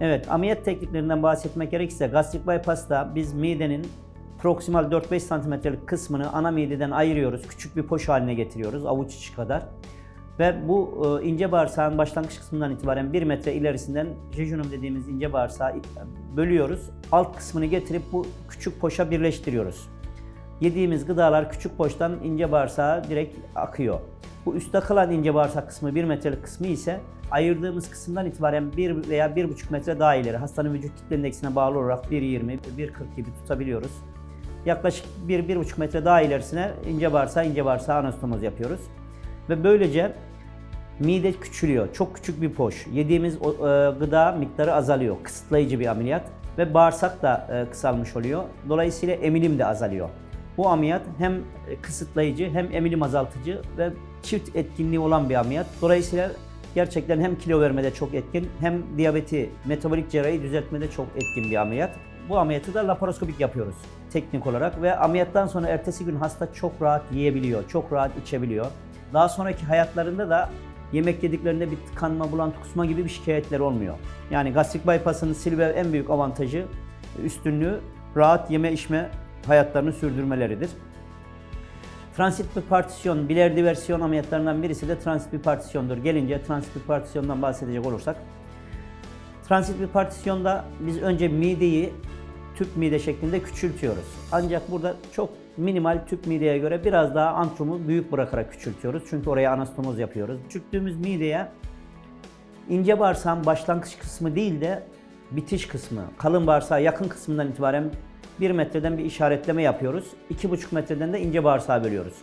Evet, ameliyat tekniklerinden bahsetmek gerekirse gastrik bypass'ta biz midenin proksimal 4-5 santimetrelik kısmını ana mideden ayırıyoruz. Küçük bir poş haline getiriyoruz, avuç içi kadar. Ve bu e, ince bağırsağın başlangıç kısmından itibaren 1 metre ilerisinden jejunum dediğimiz ince bağırsağı bölüyoruz. Alt kısmını getirip bu küçük poşa birleştiriyoruz. Yediğimiz gıdalar küçük poştan ince bağırsağa direkt akıyor. Bu üstte kalan ince bağırsak kısmı 1 metrelik kısmı ise ayırdığımız kısımdan itibaren 1 veya 1,5 metre daha ileri hastanın vücut kitle indeksine bağlı olarak 1.20, 1.40 gibi tutabiliyoruz. Yaklaşık 1-1,5 metre daha ilerisine ince bağırsağı ince bağırsağı anastomoz yapıyoruz. Ve böylece mide küçülüyor. Çok küçük bir poş. Yediğimiz e, gıda miktarı azalıyor. Kısıtlayıcı bir ameliyat. Ve bağırsak da e, kısalmış oluyor. Dolayısıyla emilim de azalıyor. Bu ameliyat hem kısıtlayıcı hem emilim azaltıcı ve çift etkinliği olan bir ameliyat. Dolayısıyla gerçekten hem kilo vermede çok etkin hem diyabeti, metabolik cerrahi düzeltmede çok etkin bir ameliyat. Bu ameliyatı da laparoskopik yapıyoruz teknik olarak ve ameliyattan sonra ertesi gün hasta çok rahat yiyebiliyor, çok rahat içebiliyor. Daha sonraki hayatlarında da yemek yediklerinde bir tıkanma, bulantı, kusma gibi bir şikayetleri olmuyor. Yani gastrik bypass'ın Silver en büyük avantajı, üstünlüğü rahat yeme içme hayatlarını sürdürmeleridir. Transit bir partisyon, birer diversiyon ameliyatlarından birisi de transit bir partisyondur. Gelince transit bir partisyondan bahsedecek olursak, transit bir partisyonda biz önce mideyi tüp mide şeklinde küçültüyoruz. Ancak burada çok minimal tüp mideye göre biraz daha antrumu büyük bırakarak küçültüyoruz. Çünkü oraya anastomoz yapıyoruz. Küçülttüğümüz mideye ince bağırsağın başlangıç kısmı değil de bitiş kısmı, kalın bağırsağa yakın kısmından itibaren 1 metreden bir işaretleme yapıyoruz. 2,5 metreden de ince bağırsağı bölüyoruz.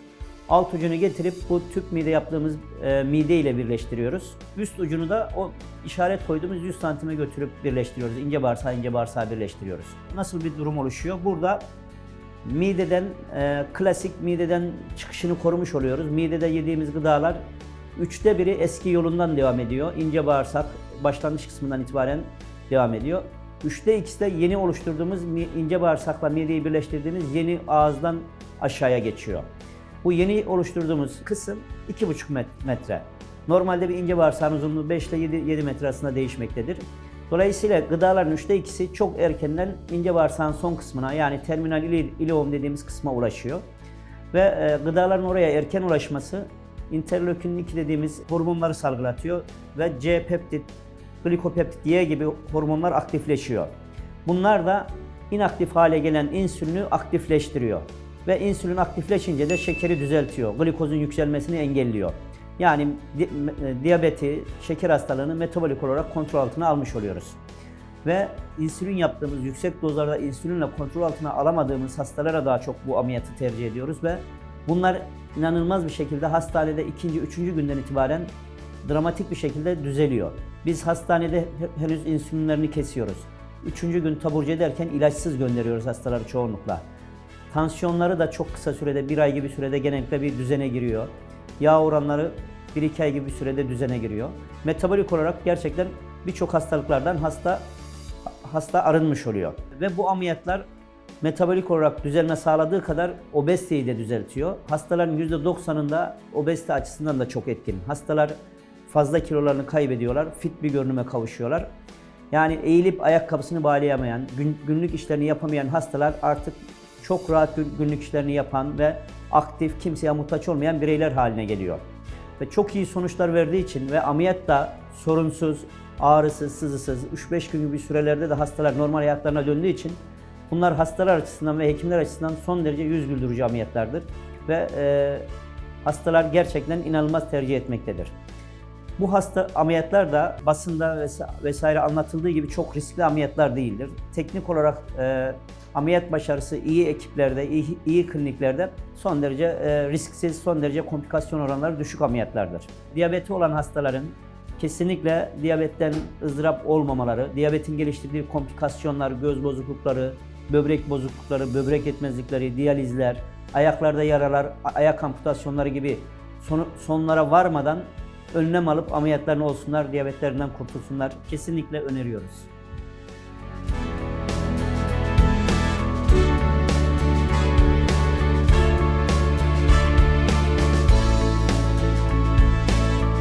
Alt ucunu getirip bu tüp mide yaptığımız e, mide ile birleştiriyoruz. Üst ucunu da o işaret koyduğumuz 100 santime götürüp birleştiriyoruz. İnce bağırsağı ince bağırsağı birleştiriyoruz. Nasıl bir durum oluşuyor? Burada mideden, e, klasik mideden çıkışını korumuş oluyoruz. Midede yediğimiz gıdalar üçte biri eski yolundan devam ediyor. İnce bağırsak başlangıç kısmından itibaren devam ediyor. Üçte ikisi de yeni oluşturduğumuz ince bağırsakla mideyi birleştirdiğimiz yeni ağızdan aşağıya geçiyor. Bu yeni oluşturduğumuz kısım 2,5 met- metre. Normalde bir ince bağırsağın uzunluğu 5 ile 7, 7 metre arasında değişmektedir. Dolayısıyla gıdaların üçte ikisi çok erkenden ince bağırsağın son kısmına yani terminal ileum dediğimiz kısma ulaşıyor. Ve e, gıdaların oraya erken ulaşması interleukin 2 dediğimiz hormonları salgılatıyor ve C peptit, glikopeptit Y gibi hormonlar aktifleşiyor. Bunlar da inaktif hale gelen insülini aktifleştiriyor. Ve insülin aktifleşince de şekeri düzeltiyor. Glikozun yükselmesini engelliyor. Yani di- e, diyabeti, şeker hastalığını metabolik olarak kontrol altına almış oluyoruz. Ve insülin yaptığımız yüksek dozlarda insülinle kontrol altına alamadığımız hastalara daha çok bu ameliyatı tercih ediyoruz ve bunlar inanılmaz bir şekilde hastanede ikinci, üçüncü günden itibaren dramatik bir şekilde düzeliyor. Biz hastanede he- henüz insülinlerini kesiyoruz. Üçüncü gün taburcu ederken ilaçsız gönderiyoruz hastaları çoğunlukla. Tansiyonları da çok kısa sürede, bir ay gibi sürede genellikle bir düzene giriyor. Yağ oranları 1-2 ay gibi bir sürede düzene giriyor. Metabolik olarak gerçekten birçok hastalıklardan hasta hasta arınmış oluyor. Ve bu ameliyatlar metabolik olarak düzelme sağladığı kadar obeziteyi de düzeltiyor. Hastaların %90'ında obezite açısından da çok etkin. Hastalar fazla kilolarını kaybediyorlar, fit bir görünüme kavuşuyorlar. Yani eğilip ayakkabısını bağlayamayan, gün- günlük işlerini yapamayan hastalar artık çok rahat gün- günlük işlerini yapan ve aktif, kimseye muhtaç olmayan bireyler haline geliyor. Ve çok iyi sonuçlar verdiği için ve ameliyat da sorunsuz, ağrısız, sızısız, 3-5 gün gibi sürelerde de hastalar normal hayatlarına döndüğü için bunlar hastalar açısından ve hekimler açısından son derece yüz güldürücü ameliyatlardır. Ve e, hastalar gerçekten inanılmaz tercih etmektedir. Bu hasta ameliyatlar da basında vesa- vesaire anlatıldığı gibi çok riskli ameliyatlar değildir. Teknik olarak e, ameliyat başarısı iyi ekiplerde, iyi, iyi kliniklerde son derece e, risksiz, son derece komplikasyon oranları düşük ameliyatlardır. Diyabeti olan hastaların kesinlikle diyabetten ızdırap olmamaları, diyabetin geliştirdiği komplikasyonlar, göz bozuklukları, böbrek bozuklukları, böbrek yetmezlikleri, diyalizler, ayaklarda yaralar, ayak amputasyonları gibi sonu- sonlara varmadan önlem alıp ameliyatlarını olsunlar, diyabetlerinden kurtulsunlar. Kesinlikle öneriyoruz.